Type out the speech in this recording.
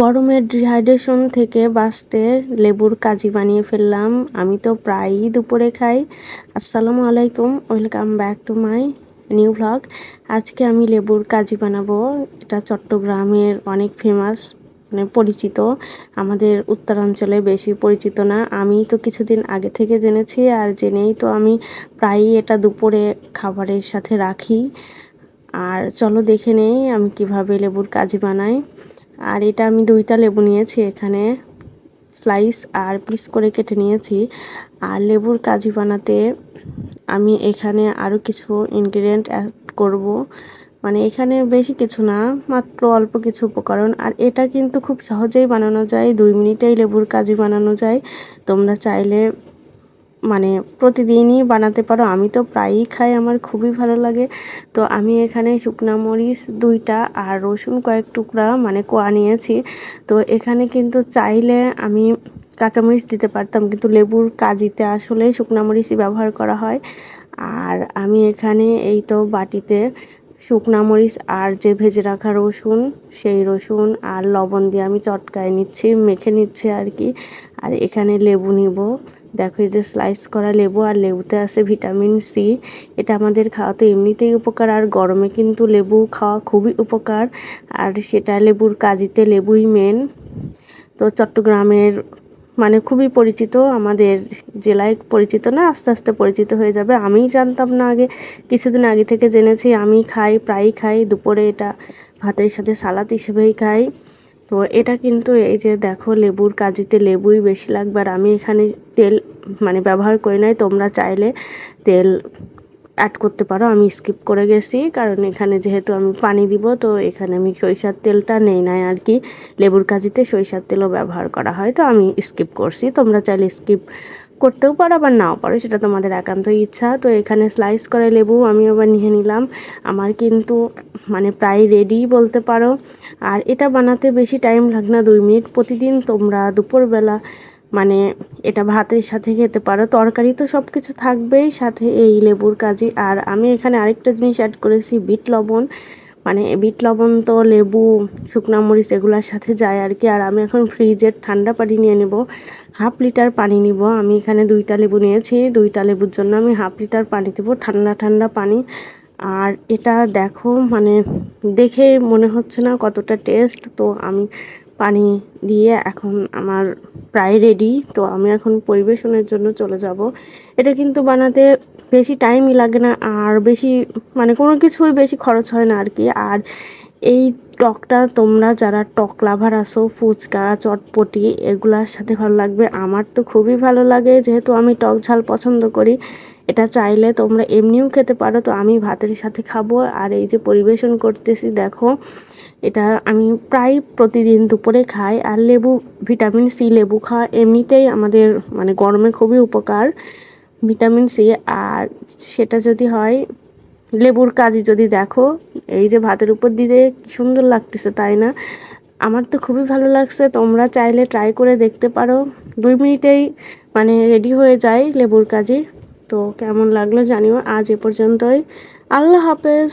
গরমের ডিহাইড্রেশন থেকে বাঁচতে লেবুর কাজি বানিয়ে ফেললাম। আমি তো প্রায়ই দুপুরে খাই। আসসালামু আলাইকুম welcome back to my new vlog আজকে আমি লেবুর কাজি বানাবো। এটা চট্টগ্রামের অনেক ফেমাস মানে পরিচিত। আমাদের উত্তরাঞ্চলে বেশি পরিচিত না। আমি তো কিছুদিন আগে থেকে জেনেছি, আর জেনেই তো আমি প্রায়ই এটা দুপুরে খাবারের সাথে রাখি। আর চলো দেখে নেই আমি কীভাবে লেবুর কাজি বানাই। আর এটা আমি দুইটা লেবু নিয়েছি এখানে। স্লাইস আর পিস করে কেটে নিয়েছি। আর লেবুর কাজি বানাতে আমি এখানে আরও কিছু ইনগ্রিডিয়েন্ট অ্যাড করব। মানে এখানে বেশি কিছু না, মাত্র অল্প কিছু উপকরণ। আর এটা কিন্তু খুব সহজেই বানানো যায়। দুই মিনিটেই লেবুর কাজি বানানো যায়। তোমরা চাইলে মানে প্রতিদিনই বানাতে পারো। আমি তো প্রায়ই খাই, আমার খুবই ভালো লাগে। তো আমি এখানে শুকনা মরিচ, দুইটা আর রসুন কয়েক টুকরা মানে কোয়া নিয়েছি। তো এখানে কিন্তু চাইলে আমি কাঁচামরিচ দিতে পারতাম, কিন্তু লেবুর কাজিতে আসলে শুকনা মরিচই ব্যবহার করা হয়। আর আমি এখানে এই তো বাটিতে শুকনা মরিচ আর যে ভেজে রাখা রসুন, সেই রসুন আর লবণ দিয়ে আমি চটকায় নিচ্ছি, মেখে নিচ্ছি আর কি। আর এখানে লেবু নিব। দেখো এই যে স্লাইস করা লেবু আর লেবুতে আছে ভিটামিন সি এটা আমাদের খাওয়া তো এমনিতেই উপকার, আর গরমে কিন্তু লেবু খাওয়া খুবই উপকার, আর সেটা লেবুর কাজিতে লেবুই মেন তো চট্টগ্রামের মানে খুবই পরিচিত, আমাদের জেলায় পরিচিত না, আস্তে আস্তে পরিচিত হয়ে যাবে। আমিই জানতাম না আগে, কিছুদিন আগে থেকে জেনেছি, আমি খাই, প্রায়ই খাই, দুপুরে এটা ভাতের সাথে সালাদ হিসেবেই খাই। তো এটা কিন্তু এই যে দেখো লেবুর কাজিতে লেবুই বেশি লাগবে আর আমি এখানে তেল মানে ব্যবহার করি নাই, তোমরা চাইলে তেল অ্যাড করতে পারো, আমি স্কিপ করে গেছি। কারণ এখানে যেহেতু আমি পানি দিব, তো এখানে আমি সরিষার তেলটা নেই নাই আর কি। লেবুর কাজিতে সরিষার তেলও ব্যবহার করা হয়, তো আমি স্কিপ করছি। তোমরা চাইলে স্কিপ করতেও পারো আবার নাও পারো, সেটা তোমাদের একান্ত ইচ্ছা। তো এখানে স্লাইস করে লেবু আমি আবার নিয়ে নিলাম। আমার কিন্তু মানে প্রায় রেডি বলতে পারো। আর এটা বানাতে বেশি টাইম লাগে না, দুই মিনিট। প্রতিদিন তোমরা দুপুরবেলা মানে এটা ভাতের সাথে খেতে পারো, তরকারি তো সব কিছু থাকবেই, সাথে এই লেবুর কাজি। আর আমি এখানে আরেকটা জিনিস অ্যাড করেছি, বিট লবণ। মানে বিট লবণ তো লেবু, শুকনো মরিচ এগুলোর সাথে যায় আর কি আর আমি এখন ফ্রিজের ঠান্ডা পানি নিয়ে নেব, হাফ লিটার পানি নিব। আমি এখানে দুইটা লেবু নিয়েছি, দুইটা লেবুর জন্য আমি হাফ লিটার পানি দেবো, ঠান্ডা ঠান্ডা পানি। আর এটা দেখো মানে দেখে মনে হচ্ছে না কতটা টেস্ট তো আমি পানি দিয়ে এখন আমার প্রায় রেডি তো আমি এখন পরিবেশনের জন্য চলে যাব। এটা কিন্তু বানাতে বেশি টাইমই লাগে না, আর বেশি মানে কোনো কিছুই বেশি খরচ হয় না আর কি। আর এই টকটা তোমরা যারা টক লাভার আসো ফুচকা, চটপটি, এগুলার সাথে ভালো লাগবে। আমার তো খুবই ভালো লাগে, যেহেতু আমি টক ঝাল পছন্দ করি। এটা চাইলে তোমরা এমনিও খেতে পারো, তো আমি ভাতের সাথে খাব। আর এই যে পরিবেশন করতেছি, দেখো, এটা আমি প্রায় প্রতিদিন দুপুরে খাই। আর লেবু, ভিটামিন সি, লেবু খাওয়া এমনিতেই আমাদের মানে গরমে খুবই উপকার, ভিটামিন সি। আর সেটা যদি হয় লেবুর কাজই যদি দেখো, এই যে ভাতের উপর দিতে সুন্দর লাগতেছে, তাই না? আমার তো খুবই ভালো লাগছে, তোমরা চাইলে ট্রাই করে দেখতে পারো। দুই মিনিটেই মানে রেডি হয়ে যায় লেবুর কাজি তো কেমন লাগল জানিও আজ এ পর্যন্তই। আল্লাহ হাফেজ।